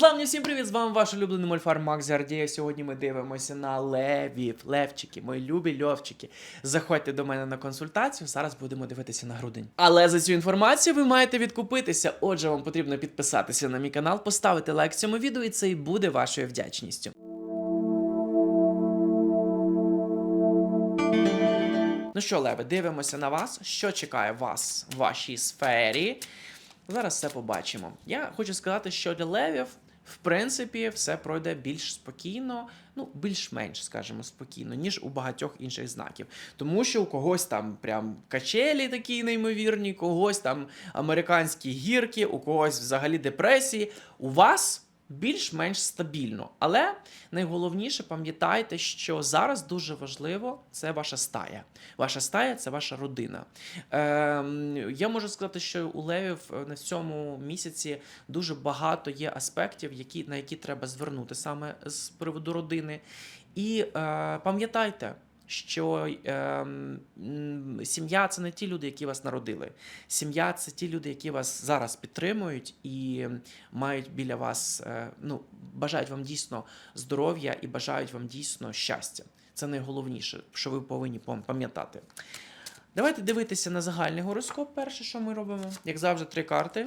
Незламні, всім привіт! З вами ваш улюблений мольфар Макс Гардія. Сьогодні ми дивимося на левів, левчики, мої любі льовчики. Заходьте до мене на консультацію. Зараз будемо дивитися на грудень. Але за цю інформацію ви маєте відкупитися. Отже, вам потрібно підписатися на мій канал, поставити лайк цьому відео, і це і буде вашою вдячністю. Ну що, Леви, дивимося на вас. Що чекає вас в вашій сфері? Зараз все побачимо. Я хочу сказати, що для левів, в принципі, все пройде більш спокійно, ну, більш-менш, скажімо, спокійно, ніж у багатьох інших знаків. Тому що у когось там прям качелі такі неймовірні, когось там американські гірки, у когось взагалі депресії. У вас більш-менш стабільно. Але найголовніше пам'ятайте, що зараз дуже важливо це ваша стая. Ваша стая це ваша родина. Ем, я можу сказати, що у левів е, на цьому місяці дуже багато є аспектів, які, на які треба звернути саме з приводу родини. І е, пам'ятайте. Що е, сім'я це не ті люди, які вас народили. Сім'я це ті люди, які вас зараз підтримують і мають біля вас, е, ну, бажають вам дійсно здоров'я і бажають вам дійсно щастя. Це найголовніше, що ви повинні пам'ятати. Давайте дивитися на загальний гороскоп. Перше, що ми робимо. Як завжди, три карти.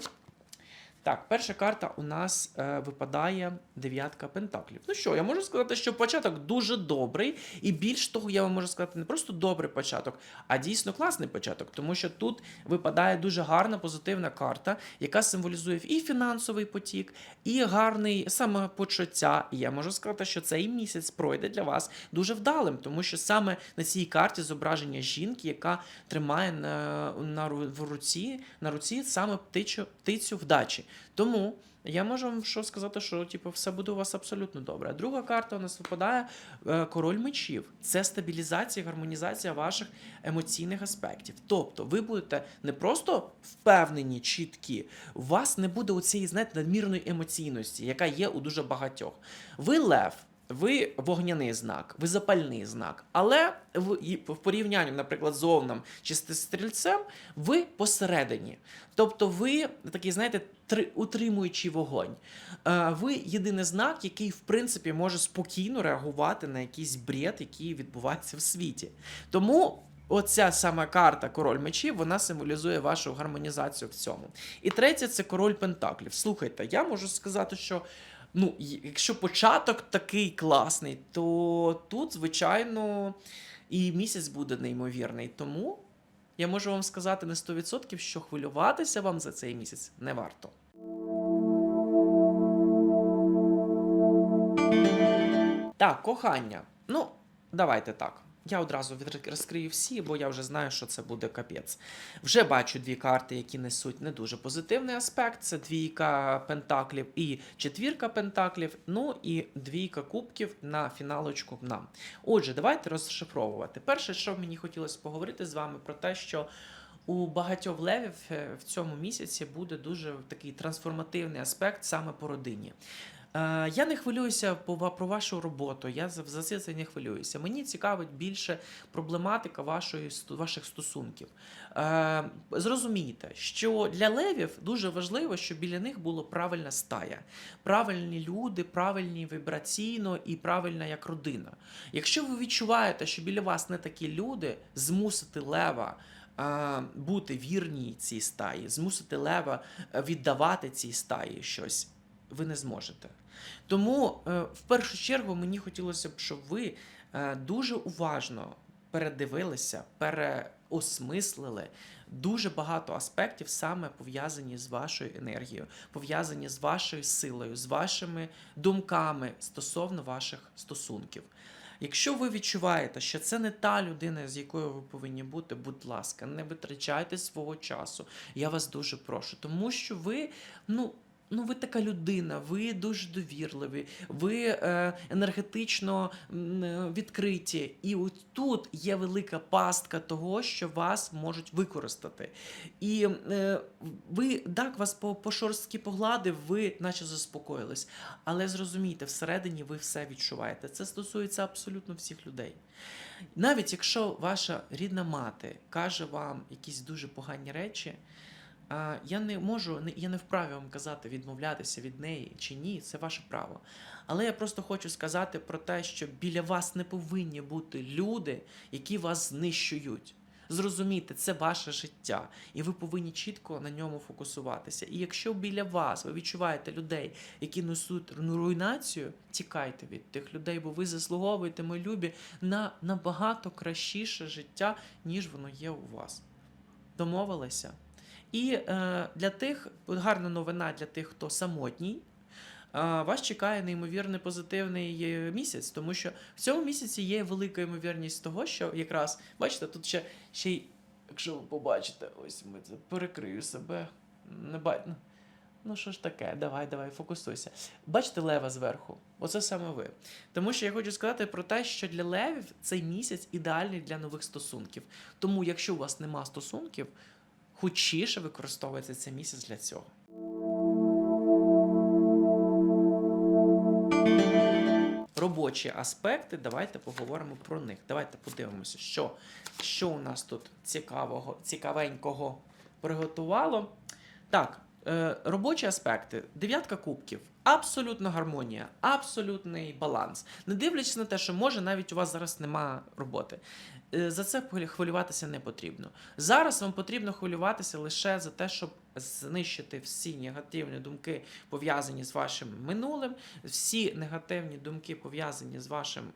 Так, перша карта у нас е, випадає дев'ятка пентаклів. Ну що, я можу сказати, що початок дуже добрий, і більш того, я вам можу сказати, не просто добрий початок, а дійсно класний початок, тому що тут випадає дуже гарна позитивна карта, яка символізує і фінансовий потік, і гарний самопочуття. І я можу сказати, що цей місяць пройде для вас дуже вдалим, тому що саме на цій карті зображення жінки, яка тримає на, на в руці, на руці саме птичу, птицю вдачі. Тому я можу вам що сказати, що типу, все буде у вас абсолютно добре. Друга карта у нас випадає е, король мечів. Це стабілізація, гармонізація ваших емоційних аспектів. Тобто, ви будете не просто впевнені, чіткі, у вас не буде оцієї, знаєте, надмірної емоційності, яка є у дуже багатьох. Ви лев. Ви вогняний знак, ви запальний знак, але в, в порівнянні, наприклад, з овном чи з стрільцем, ви посередині. Тобто ви такий, знаєте, утримуючий вогонь. Е, ви єдиний знак, який, в принципі, може спокійно реагувати на якийсь бред, який відбувається в світі. Тому. Оця сама карта Король мечів, вона символізує вашу гармонізацію в цьому. І третє це король Пентаклів. Слухайте, я можу сказати, що ну, якщо початок такий класний, то тут, звичайно, і місяць буде неймовірний. Тому я можу вам сказати на 100%, що хвилюватися вам за цей місяць не варто. Так, кохання. Ну, давайте так. Я одразу розкрию всі, бо я вже знаю, що це буде капець. Вже бачу дві карти, які несуть не дуже позитивний аспект. Це двійка пентаклів і четвірка пентаклів. Ну і двійка кубків на фіналочку нам. Отже, давайте розшифровувати. Перше, що мені хотілося поговорити з вами про те, що. У багатьох левів е, в цьому місяці буде дуже такий трансформативний аспект саме по родині. Е, Я не хвилююся про вашу роботу. Я за це це не хвилююся. Мені цікавить більше проблематика вашої ваших стосунків. Е, Зрозумійте, що для левів дуже важливо, щоб біля них була правильна стая, правильні люди, правильні вібраційно і правильна як родина. Якщо ви відчуваєте, що біля вас не такі люди, змусити лева. е, Бути вірній цій стаї, змусити лева віддавати цій стаї щось, ви не зможете. Тому е, в першу чергу мені хотілося б, щоб ви е, дуже уважно передивилися, переосмислили дуже багато аспектів, саме пов'язані з вашою енергією, пов'язані з вашою силою, з вашими думками стосовно ваших стосунків. Якщо ви відчуваєте, що це не та людина, з якою ви повинні бути, будь ласка, не витрачайте свого часу. Я вас дуже прошу, тому що ви, ну. Ну, ви така людина, ви дуже довірливі, ви е, енергетично е, відкриті. І от тут є велика пастка того, що вас можуть використати. І е, ви так вас по, по шорсткі погладив, ви наче заспокоїлись. Але зрозумійте, всередині ви все відчуваєте. Це стосується абсолютно всіх людей. Навіть якщо ваша рідна мати каже вам якісь дуже погані речі, я не можу, я не вправі вам казати, відмовлятися від неї чи ні, це ваше право. Але я просто хочу сказати про те, що біля вас не повинні бути люди, які вас знищують. Зрозумійте, це ваше життя, і ви повинні чітко на ньому фокусуватися. І якщо біля вас ви відчуваєте людей, які несуть руйнацію, тікайте від тих людей, бо ви заслуговуєте, мої на набагато кращіше життя, ніж воно є у вас. Домовилися? І е, для тих, гарна новина для тих, хто самотній. е, Вас чекає неймовірно позитивний е, місяць, тому що в цьому місяці є велика ймовірність того, що якраз бачите, тут ще, ще й, якщо ви побачите, ось ми це перекрию себе. Не ба... ну, Ну, що ж таке, давай, давай, фокусуйся. Бачите лева зверху? Оце саме ви. Тому що я хочу сказати про те, що для левів цей місяць ідеальний для нових стосунків. Тому, якщо у вас нема стосунків, хучіше використовується цей місяць для цього. Робочі аспекти, давайте поговоримо про них. Давайте подивимося, що, що у нас тут цікавого, цікавенького приготувало. Так, робочі аспекти. Дев'ятка кубків. Абсолютна гармонія, абсолютний баланс. Не дивлячись на те, що може навіть у вас зараз немає роботи. Е, За це хвилю- хвилюватися не потрібно. Зараз вам потрібно хвилюватися лише за те, щоб знищити всі негативні думки, пов'язані з вашим минулим, всі негативні думки пов'язані з вашими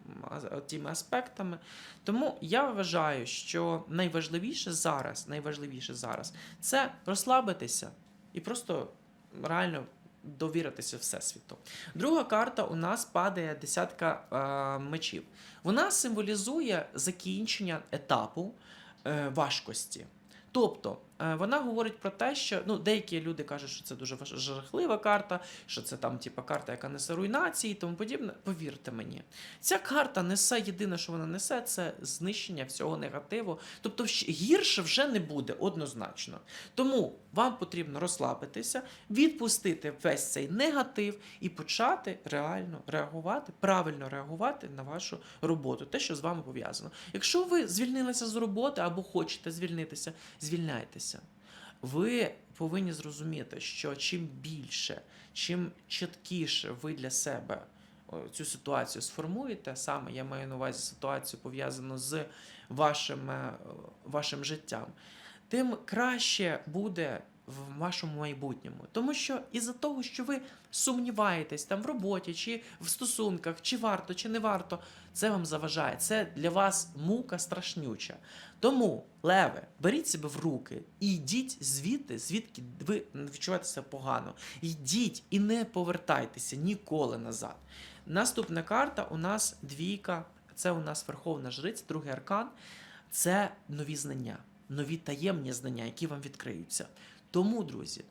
тими аспектами. Тому я вважаю, що найважливіше зараз, найважливіше зараз це розслабитися і просто реально довіритися Всесвіту. Друга карта у нас падає десятка е, мечів. Вона символізує закінчення етапу е, важкості. Тобто вона говорить про те, що ну, деякі люди кажуть, що це дуже жахлива карта, що це там типа карта, яка несе руйнації і тому подібне. Повірте мені, ця карта несе єдине, що вона несе, це знищення всього негативу. Тобто гірше вже не буде однозначно. Тому вам потрібно розслабитися, відпустити весь цей негатив і почати реально реагувати, правильно реагувати на вашу роботу, те, що з вами пов'язано. Якщо ви звільнилися з роботи або хочете звільнитися, звільняйтеся. Ви повинні зрозуміти, що чим більше, чим чіткіше ви для себе цю ситуацію сформуєте, саме я маю на увазі ситуацію пов'язану з вашим, е, вашим життям, тим краще буде в вашому майбутньому. Тому що із-за того, що ви сумніваєтесь там в роботі, чи в стосунках, чи варто, чи не варто, це вам заважає. Це для вас мука страшнюча. Тому, леве, беріть себе в руки і йдіть звідти, звідки ви відчуваєте себе погано. Йдіть і не повертайтеся ніколи назад. Наступна карта у нас двійка. Це у нас Верховна Жриця, другий аркан. Це нові знання, нові таємні знання, які вам відкриються. Тому, друзі,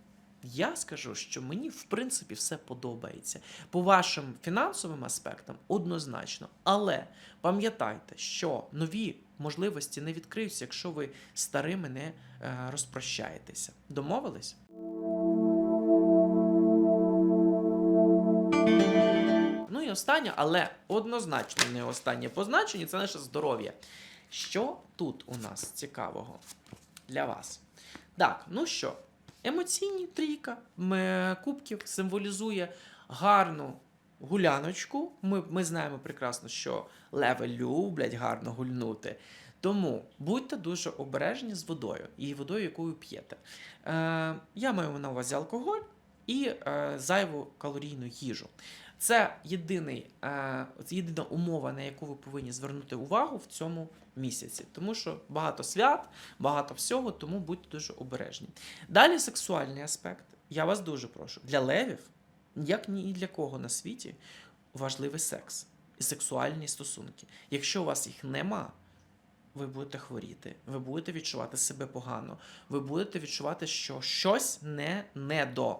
я скажу, що мені в принципі все подобається. По вашим фінансовим аспектам однозначно. Але пам'ятайте, що нові можливості не відкриються, якщо ви старими не е, розпрощаєтеся. Домовились? Ну і останнє, але однозначно не останнє по значенню це наше здоров'я. Що тут у нас цікавого для вас? Так, ну що, емоційні трійка кубків символізує гарну гуляночку. Ми, ми знаємо прекрасно, що леви люблять гарно гульнути. Тому будьте дуже обережні з водою і водою, яку ви п'єте. Е, я маю на увазі алкоголь і е, зайву калорійну їжу. Це єдиний, е, єдина умова, на яку ви повинні звернути увагу в цьому місяці, тому що багато свят, багато всього, тому будьте дуже обережні. Далі сексуальний аспект. Я вас дуже прошу. Для левів, як ні для кого на світі, важливий секс і сексуальні стосунки. Якщо у вас їх нема, ви будете хворіти, ви будете відчувати себе погано, ви будете відчувати, що щось не, не до.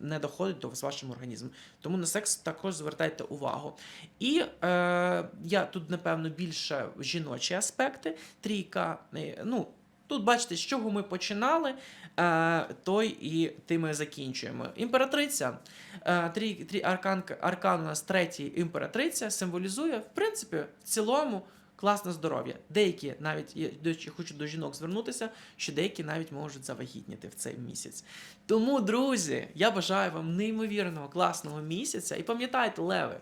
Не доходить до вас вашим організмом. Тому на секс також звертайте увагу. І е, я тут, напевно, більше жіночі аспекти. Трійка. е, Ну, тут бачите, з чого ми починали, е, той і тим ми закінчуємо. Імператриця, е, трій, трій, аркан, аркан у нас третій імператриця символізує, в принципі, в цілому класне здоров'я. Деякі навіть я хочу до жінок звернутися, що деякі навіть можуть завагітніти в цей місяць. Тому, друзі, я бажаю вам неймовірного класного місяця. І пам'ятайте, леви,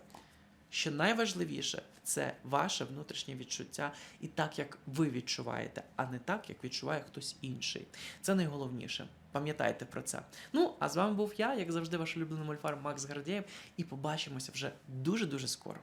що найважливіше це ваше внутрішнє відчуття і так, як ви відчуваєте, а не так, як відчуває хтось інший. Це найголовніше. Пам'ятайте про це. Ну, а з вами був я, як завжди, ваш улюблений мольфар Макс Гардєєв, і побачимося вже дуже-дуже скоро.